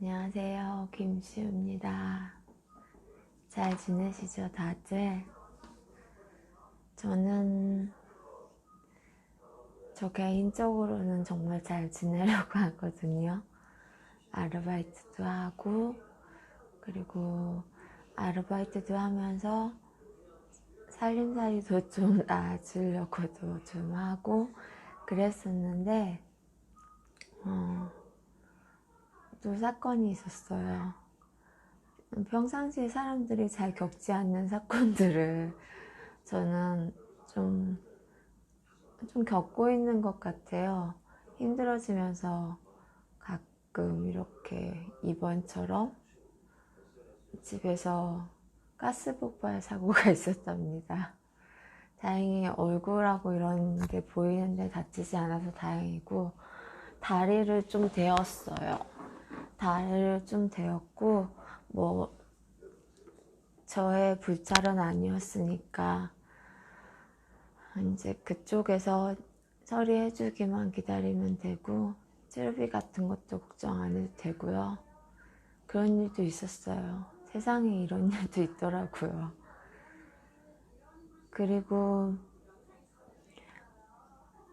안녕하세요. 김시우입니다. 잘 지내시죠, 다들? 저는 저 개인적으로는 정말 잘 지내려고 하거든요. 아르바이트도 하고, 그리고 아르바이트도 하면서 살림살이도 좀 나아지려고도 좀 하고 그랬었는데, 어, 또 사건이 있었어요. 평상시에 사람들이 잘 겪지 않는 사건들을 저는 좀, 좀 겪고 있는 것 같아요. 힘들어지면서 가끔 이렇게 이번처럼 집에서 가스 폭발 사고가 있었답니다. 다행히 얼굴하고 이런 게 보이는데 다치지 않아서 다행이고, 다리를 좀 데었어요. 다리를 좀 데었고, 뭐, 저의 불찰은 아니었으니까, 이제 그쪽에서 처리해 주기만 기다리면 되고, 치료비 같은 것도 걱정 안 해도 되고요. 그런 일도 있었어요. 세상에 이런 일도 있더라고요. 그리고,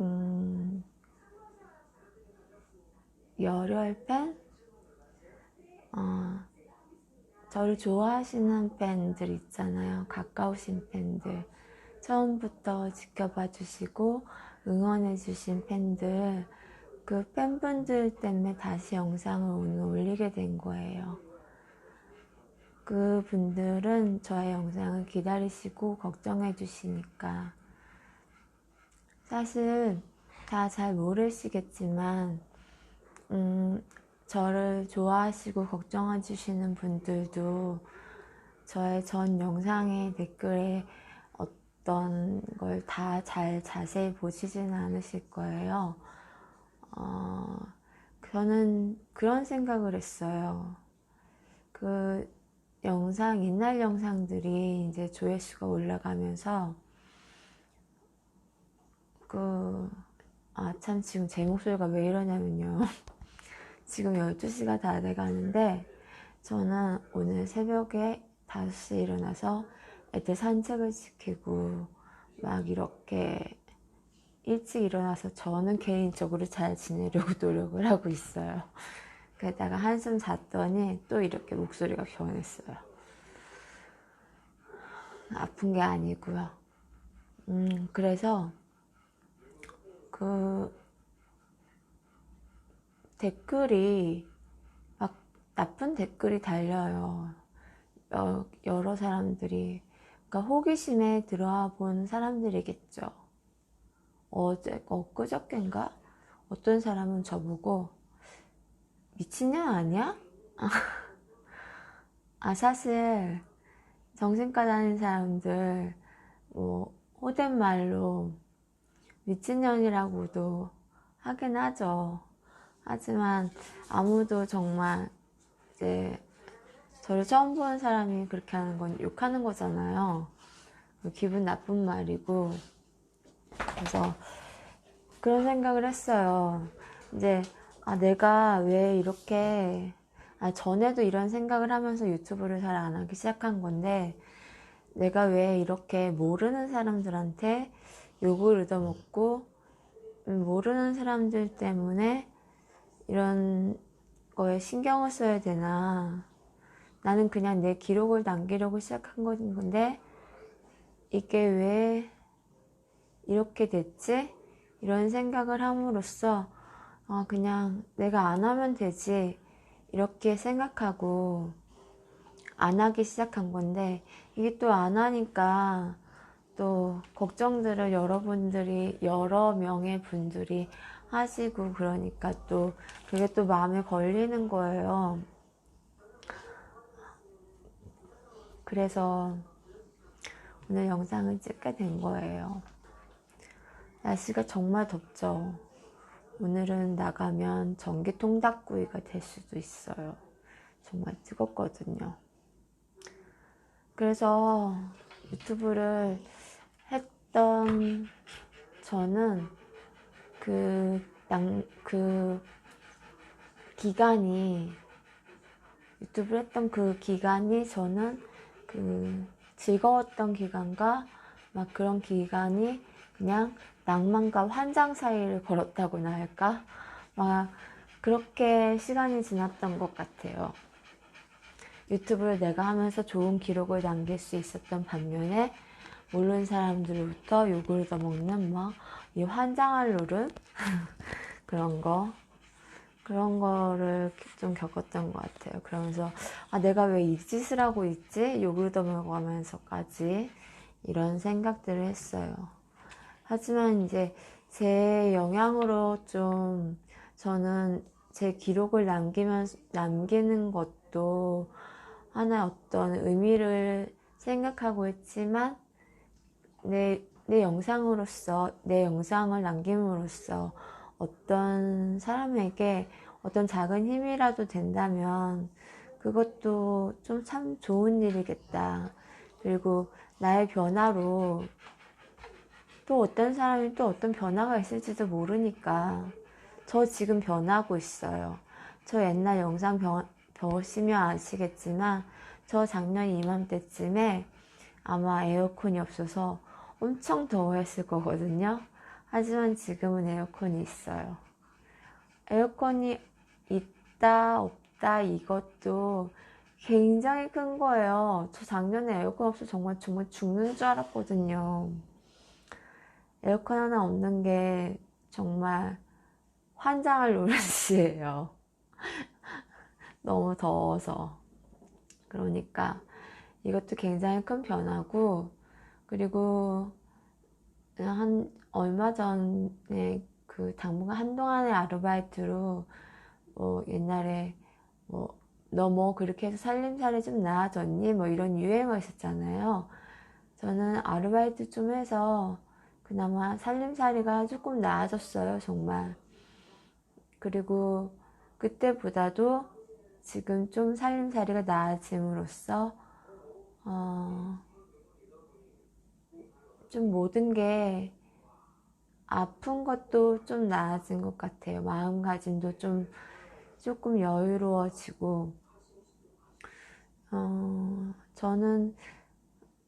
음, 열혈 팬? 어, 저를 좋아하시는 팬들 있잖아요. 가까우신 팬들. 처음부터 지켜봐 주시고 응원해 주신 팬들. 그 팬분들 때문에 다시 영상을 오늘 올리게 된 거예요. 그 분들은 저의 영상을 기다리시고 걱정해 주시니까. 사실 다 잘 모르시겠지만, 음, 저를 좋아하시고 걱정해 주시는 분들도 저의 전 영상의 댓글에 어떤 걸 다 잘 자세히 보시지는 않으실 거예요. 어, 저는 그런 생각을 했어요. 그 영상, 옛날 영상들이 이제 조회수가 올라가면서 그, 아, 참, 지금 제 목소리가 왜 이러냐면요. 지금 12시가 다 돼가는데 저는 오늘 새벽에 5시에 일어나서 애들 산책을 시키고 막 이렇게 일찍 일어나서 저는 개인적으로 잘 지내려고 노력을 하고 있어요. 그러다가 한숨 잤더니 또 이렇게 목소리가 변했어요. 아픈 게 아니고요. 음, 그래서 그 댓글이 막 나쁜 댓글이 달려요. 여, 여러 사람들이. 그러니까 호기심에 들어와 본 사람들이겠죠. 어제, 엊그저께인가? 어떤 사람은 저보고, 미친년 아니야? 아, 사실, 정신과 다니는 사람들, 뭐, 호된 말로 미친년이라고도 하긴 하죠. 하지만 아무도 정말 이제 저를 처음 보는 사람이 그렇게 하는 건 욕하는 거잖아요. 기분 나쁜 말이고. 그래서 그런 생각을 했어요. 이제, 아, 내가 왜 이렇게, 아, 전에도 이런 생각을 하면서 유튜브를 잘 안 하기 시작한 건데, 내가 왜 이렇게 모르는 사람들한테 욕을 얻어먹고, 음, 모르는 사람들 때문에 이런 거에 신경을 써야 되나. 나는 그냥 내 기록을 남기려고 시작한 건데, 이게 왜 이렇게 됐지? 이런 생각을 함으로써, 어, 그냥 내가 안 하면 되지. 이렇게 생각하고, 안 하기 시작한 건데, 이게 또 안 하니까, 또 걱정들을 여러분들이, 여러 명의 분들이 하시고 그러니까 또 그게 또 마음에 걸리는 거예요. 그래서 오늘 영상을 찍게 된 거예요. 날씨가 정말 덥죠. 오늘은 나가면 전기 통닭구이가 될 수도 있어요. 정말 뜨겁거든요. 그래서 유튜브를 했던 저는 그, 양, 그 기간이 유튜브를 했던 그 기간이 저는 그 즐거웠던 기간과 막 그런 기간이 그냥 낭만과 환장 사이를 걸었다고나 할까? 막 그렇게 시간이 지났던 것 같아요. 유튜브를 내가 하면서 좋은 기록을 남길 수 있었던 반면에 모르는 사람들로부터 욕을 얻어먹는 막 이 환장할 노릇 그런 거 그런 거를 좀 겪었던 것 같아요. 그러면서 아 내가 왜 이 짓을 하고 있지? 욕을 얻어먹으면서까지 이런 생각들을 했어요. 하지만 이제 제 영향으로 좀 저는 제 기록을 남기면 남기는 것도 하나의 어떤 의미를 생각하고 있지만 내, 내 영상으로서 내 영상을 남김으로써 어떤 사람에게 어떤 작은 힘이라도 된다면 그것도 좀 참 좋은 일이겠다. 그리고 나의 변화로 또 어떤 사람이 또 어떤 변화가 있을지도 모르니까 저 지금 변하고 있어요. 저 옛날 영상 벼, 보시면 아시겠지만 저 작년 이맘때쯤에 아마 에어컨이 없어서 엄청 더워했을 거거든요. 하지만 지금은 에어컨이 있어요. 에어컨이 있다 없다 이것도 굉장히 큰 거예요. 저 작년에 에어컨 없어 정말 정말 죽는 줄 알았거든요. 에어컨 하나 없는 게 정말 환장할 노릇이에요. 너무 더워서. 그러니까 이것도 굉장히 큰 변화고, 그리고 한 얼마 전에 그 당분간 한동안의 아르바이트로 뭐 옛날에 뭐 너 뭐 그렇게 해서 살림살이 좀 나아졌니? 뭐 이런 유행어 있었잖아요. 저는 아르바이트 좀 해서 그나마 살림살이가 조금 나아졌어요, 정말. 그리고 그때보다도 지금 좀 살림살이가 나아짐으로써 어, 좀 모든 게 아픈 것도 좀 나아진 것 같아요. 마음가짐도 좀 조금 여유로워지고 어, 저는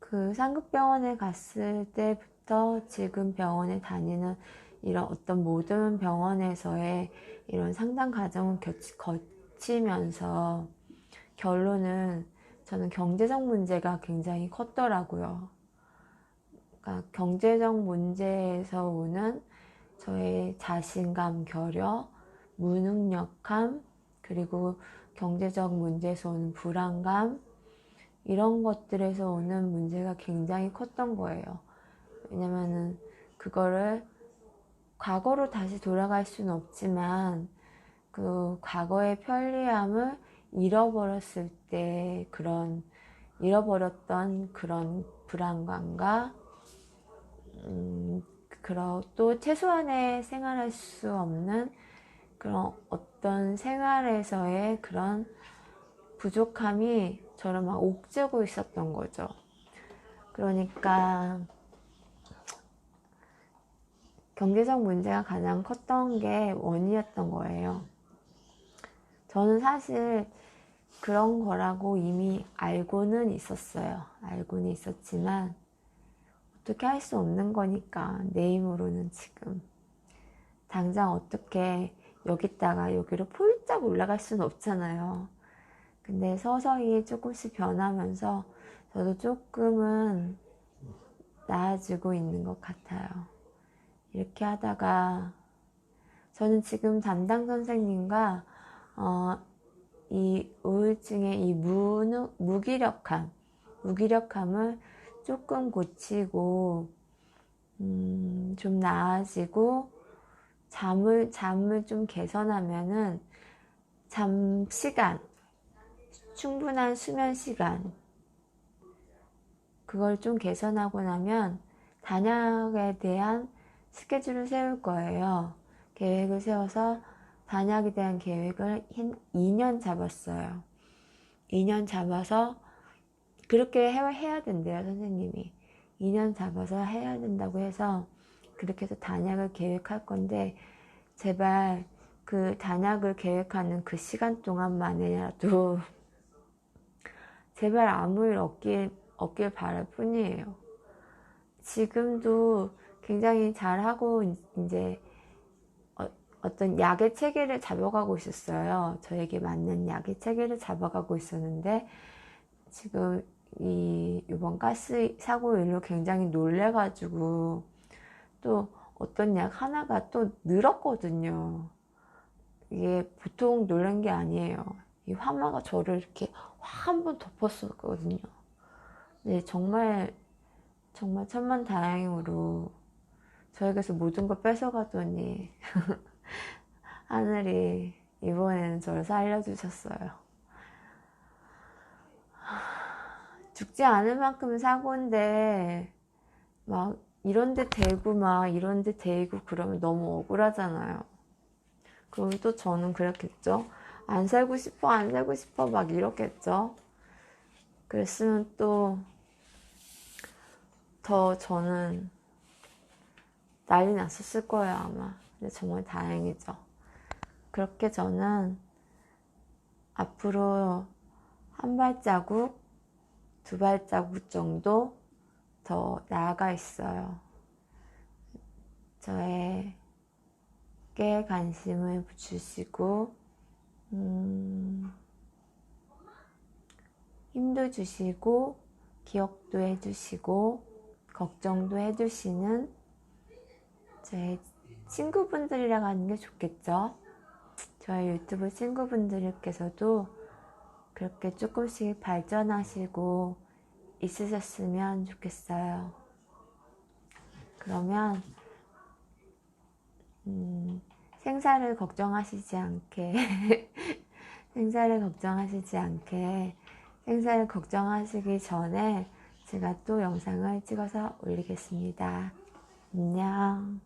그 상급병원에 갔을 때부터 지금 병원에 다니는 이런 어떤 모든 병원에서의 이런 상담 과정을 거치면서 결론은 저는 경제적 문제가 굉장히 컸더라고요. 그러니까 경제적 문제에서 오는 저의 자신감, 결여, 무능력함, 그리고 경제적 문제에서 오는 불안감, 이런 것들에서 오는 문제가 굉장히 컸던 거예요. 왜냐면은 그거를 과거로 다시 돌아갈 수는 없지만 그 과거의 편리함을 잃어버렸을 때 그런 잃어버렸던 그런 불안감과 음, 그런 또 최소한의 생활할 수 없는 그런 어떤 생활에서의 그런 부족함이 저를 막 옥죄고 있었던 거죠. 그러니까 경제적 문제가 가장 컸던 게 원이었던 거예요. 저는 사실 그런 거라고 이미 알고는 있었어요. 알고는 있었지만 어떻게 할 수 없는 거니까 내 힘으로는 지금 당장 어떻게 여기다가 여기로 폴짝 올라갈 수는 없잖아요. 근데 서서히 조금씩 변하면서 저도 조금은 나아지고 있는 것 같아요. 이렇게 하다가 저는 지금 담당 선생님과 어, 이 우울증의 이 무, 무기력함, 무기력함을 조금 고치고 음, 좀 나아지고 잠을 잠을 좀 개선하면은 잠 시간 충분한 수면 시간 그걸 좀 개선하고 나면 단약에 대한 스케줄을 세울 거예요. 계획을 세워서 단약에 대한 계획을 2년 잡았어요. 2년 잡아서 그렇게 해야 된대요, 선생님이. 2년 잡아서 해야 된다고 해서 그렇게 해서 단약을 계획할 건데 제발 그 단약을 계획하는 그 시간 동안만이라도 제발 아무 일 없길, 없길 바랄 뿐이에요. 지금도 굉장히 잘하고 이제 어, 어떤 약의 체계를 잡아가고 있었어요. 저에게 맞는 약의 체계를 잡아가고 있었는데 지금 이 이번 가스 사고 일로 굉장히 놀래가지고 또 어떤 약 하나가 또 늘었거든요. 이게 보통 놀란 게 아니에요. 이 화마가 저를 이렇게 확 한 번 덮었었거든요. 네, 정말 정말 천만 다행으로 저에게서 모든 걸 뺏어가더니 하늘이 이번에는 저를 살려주셨어요. 죽지 않을 만큼 사고인데 막 이런데 대고 막 이런데 대고 그러면 너무 억울하잖아요. 그럼 또 저는 그랬겠죠. 안 살고 싶어, 안 살고 싶어 막 이렇겠죠. 그랬으면 또 더 저는 난리 났었을 거예요 아마. 근데 정말 다행이죠. 그렇게 저는 앞으로 한 발자국, 두 발자국 정도 더 나아가 있어요. 저에게 관심을 주시고, 음, 힘도 주시고, 기억도 해주시고, 걱정도 해주시는 제 친구분들이랑 하는 게 좋겠죠? 저희 유튜브 친구분들께서도 그렇게 조금씩 발전하시고 있으셨으면 좋겠어요. 그러면 음, 생사를 걱정하시지 않게 생사를 걱정하시지 않게 생사를 걱정하시기 전에 제가 또 영상을 찍어서 올리겠습니다. 안녕.